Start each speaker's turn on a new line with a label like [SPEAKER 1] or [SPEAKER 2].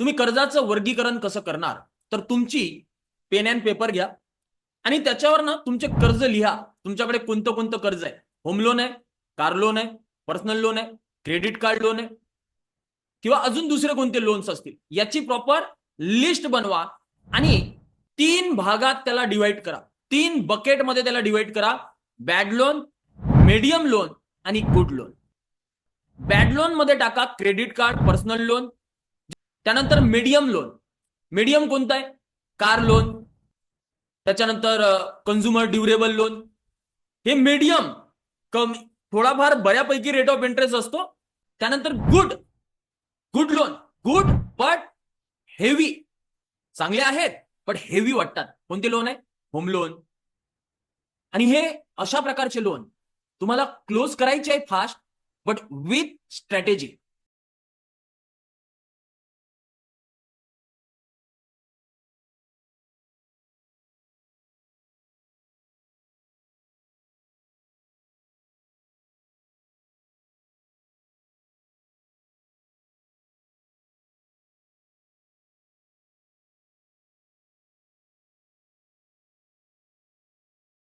[SPEAKER 1] तुम्ही कर्जाचं वर्गीकरण कसं करणार? तर तुमची पेन अँड पेपर घ्या. आणि त्याच्यावर ना तुमचे कर्ज लिहा. तुमच्याकडे कोणतं कोणतं कर्ज आहे? होम लोन आहे कार लोन आहे पर्सनल लोन आहे क्रेडिट कार्ड लोन आहे. किंवा अजून दुसरे कोणते लोन्स असतील? याची प्रॉपर लिस्ट बनवा आणि तीन भागात त्याला डिवाइड करा. तीन बकेटमध्ये त्याला डिवाइड करा. बॅड लोन मीडियम लोन आणि गुड लोन बॅड लोनमध्ये टाका क्रेडिट कार्ड पर्सनल लोन त्यानंतर मीडियम लोन मीडियम कोणतं आहे? कार लोन त्याच्यानंतर कन्झ्युमर ड्युरेबल लोन हे मीडियम कमी थोडाफार बऱ्यापैकी रेट ऑफ इंटरेस्ट असतो. त्यानंतर good good loan good but heavy चांगले आहेत पण हेवी वाटतात. कोणते लोन आहे? होम लोन आणि हे अशा प्रकारचे लोन तुम्हाला क्लोज करायचे आहे फास्ट बट विथ स्ट्रॅटेजी